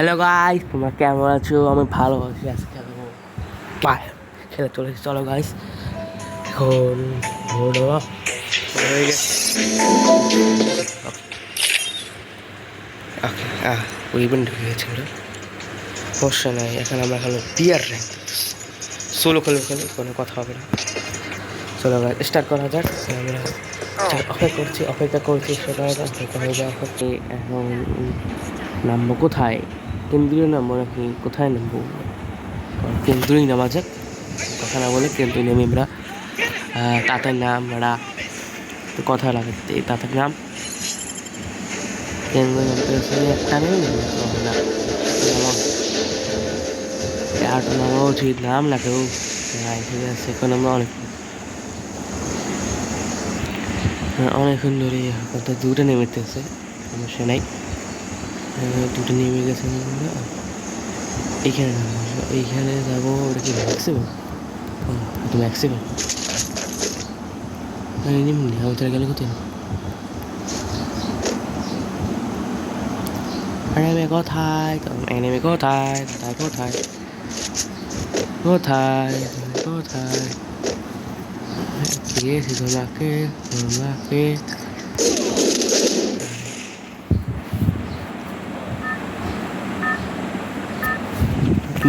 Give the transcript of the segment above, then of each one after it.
Hello guys তোমরা কেমন আছো? আমি ভালো আছি, আজকে খেলে চলে চলো গাইস এখন ভোর হয়ে গেছে। আহ উইবেন ঢুকে গেছে ওরা সমস্যা নাই, এখন আমরা খেলো বিয়ার র্যাঙ্ক সোলো খেলো, খেলে কোনো কথা হবে না। চলো গাইস স্টার্ট করা যাক। আমরা অপেক্ষা করছি অপেক্ষা করছি, সেটা অপেক্ষা হয়ে যাওয়া এখন নামবো কোথায়? কেন্দ্রীয় নামবো নাকি কোথায় নামবো কেন্দ্রই নামা যাক, কথা না বলে কেন্দ্রই নেমে আমরা। তাতার নাম তো কথা লাগাতে তাতার নাম। কেন্দ্র একটা নেই আমরা নামা উচিত নাম না ঠিক আছে আমরা অনেক অনেকক্ষণ ধরে কথা দুটো নেমেতেছে সমস্যা নাই। দুটো নেমে গেছে আমরা। এইখানে নামবো এইখানে যাব ওটা কি ম্যাক্সিমাম এটা ম্যাক্সিমাম নিম্নি আমাদের গেলে কোথায় এনেমে কোথায় এনেমে কোথায় কোথায় কোথায় কোথায় তুমি কোথায় পেয়েছি তোমাকে তোমাকে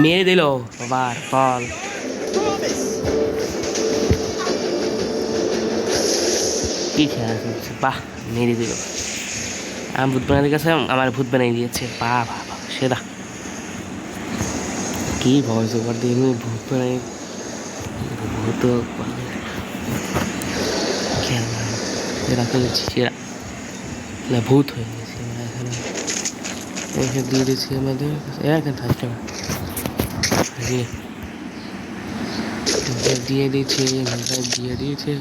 মেরে দিল। বাবার বল। কি খেলা বাহ, মেরে দিল। আমি ভূত বানাতে গেছিলাম, আমার ভূত বানিয়ে দিয়েছে। বাহ বা বাহ, সেরা। কি ভয়েস ওভার দিয়ে আমি ভূত বানাই? ভূত খেলা। সেরা খেলেছি সেরা। না, ভূত হয়ে গেছে। আমরা এখানে এখানে দিয়ে দিয়েছি আমাদের। এখানে থাকতে দিয়ে দিয়ে দিয়েছে দিয়ে দিয়েছে।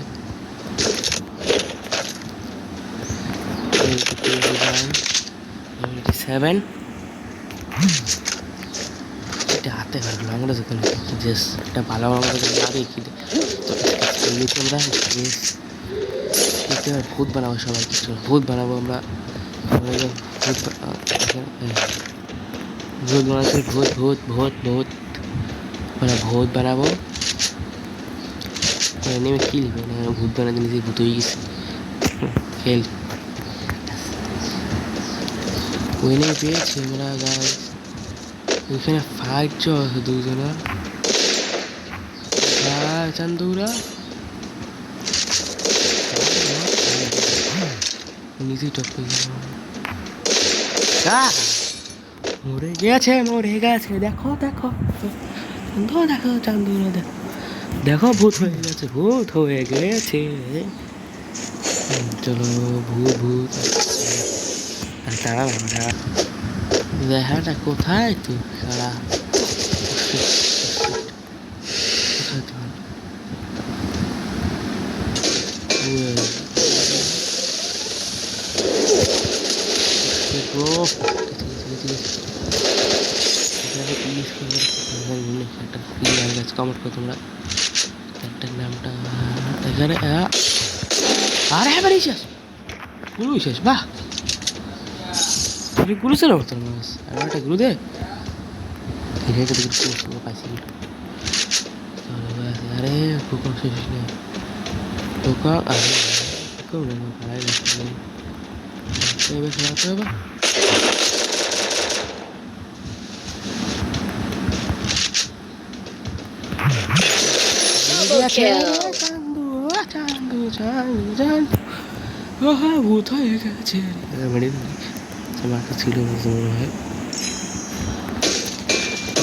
সেভেন এটা হাতে ভালো ভূত বানাবো সবাই কিছু ভূত বানাবো আমরা। ভূত ভূত ভূত ভূত ভূত ভূত। মানে ভূত বানাবো। মানে নেমে কি লিখব? না ভূত বানাতে নিজে ভূত হয়ে গেছে। খেল। ওই নেমে পেয়েছি আমরা গাই ওইখানে ফাইট চলছে দুজনা। হ্যাঁ চান্দুরা। নিজেই টপ গেল মরে গেছে মরে গেছে। দেখো দেখো। চান্দু দেখো চান্দুরা দেখো দেখো ভূত হয়ে গেছে, ভূত হয়ে গেছে। চলো, ভূত ভূত। তারা দেখাটা কোথায় তুই? সারা কোথায় ব্রো একটা প্লেয়ার গাছ কমেন্ট করো তোমরা। একটা নামটা, এখানে আরে এবার শেষ। গুরু শেষ, বাহ। তুই গুরু ছিল তোর মাস আর একটা গুরু দে। ধীরে ধীরে গুরু পাইছি আরে ফুকন শেষ নেই ফুকন আরে ফুকন নেই ভাই নেই এবার হবে। Double ভূত হয়ে গেছে মেরে আমার ছিল মনে হয়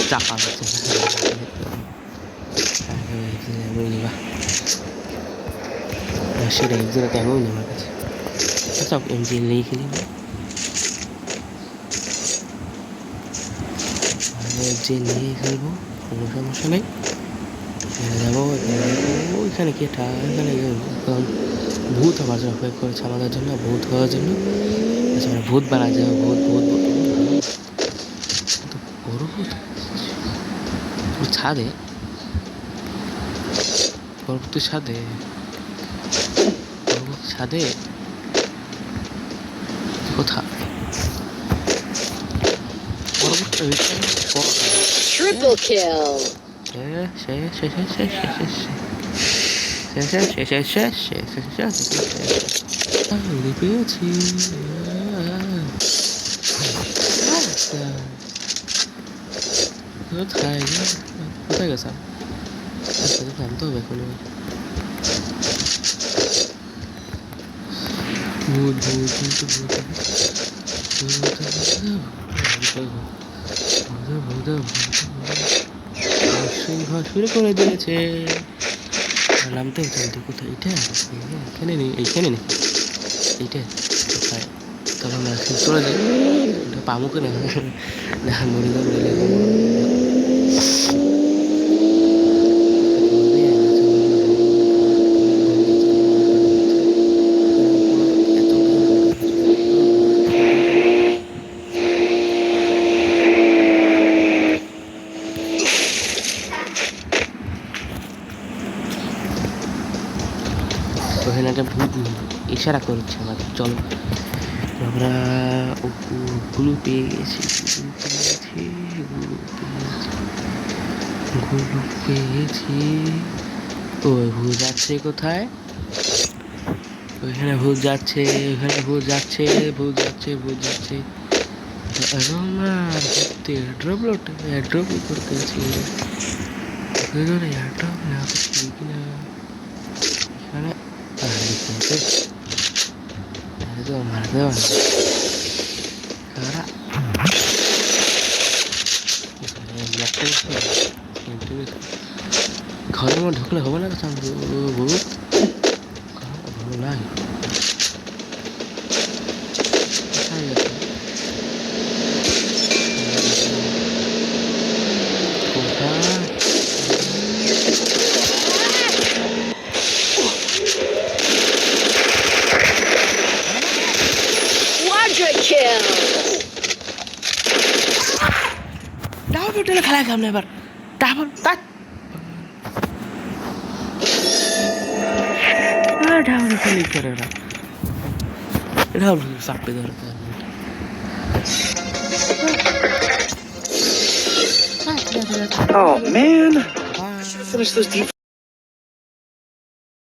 চাপা সেটা একজনে কেমন আমার কাছে আচ্ছা এমজি নেই খেলি না নিয়ে খেলব কোনো সমস্যা নেই যাব ওইখানে কি এটা এখানে ভূত আমার জন্য অপেক্ষা করেছে আমাদের জন্য, ভূত হওয়ার জন্য। আচ্ছা আমরা ভূত বানা যাব ভূত ভূত ভূত। ছাদে? পরবর্তী ছাদে? পরবর্তী ছাদে? কোথা পরবর্তী 그거 다행이야. 못하겠어. 계속 안떠 왜 걸려. 뭐, 뭐, 진짜 뭐다. 뭐다, 뭐다. 뭐다, 뭐다, 뭐다. ভূত শুরু করে দিয়েছে। নাম তো কিন্তু কোথায় এটা এখানে নেই, এইখানে নেই। এইটা, কোথায়? তখন চলে ওটা পামুকে না মরে একটা ভূত ইশারা করছে আমাদের চলো। আমরা গুলো পেয়ে গেছি গুলো পেয়েছি ও ভূত যাচ্ছে কোথায়? ওইখানে ভূত যাচ্ছে, ওইখানে ভূত যাচ্ছে ভূত যাচ্ছে ভূত যাচ্ছে। আমার ড্রপ করতেছি না দেখতে itu marah tuh karena ঘরের মধ্যে ঢুকলে হবে না তো বহুত ভালো লাগে কোথায় গেছে? কোথায় Quadra kill. ডাবল পেট্রোলে খেলা সামনে এবার। ডাবল তার ডাবল পেট্রোল করে না ডাবল চাপে ধরে Oh man, Bye. finish those deep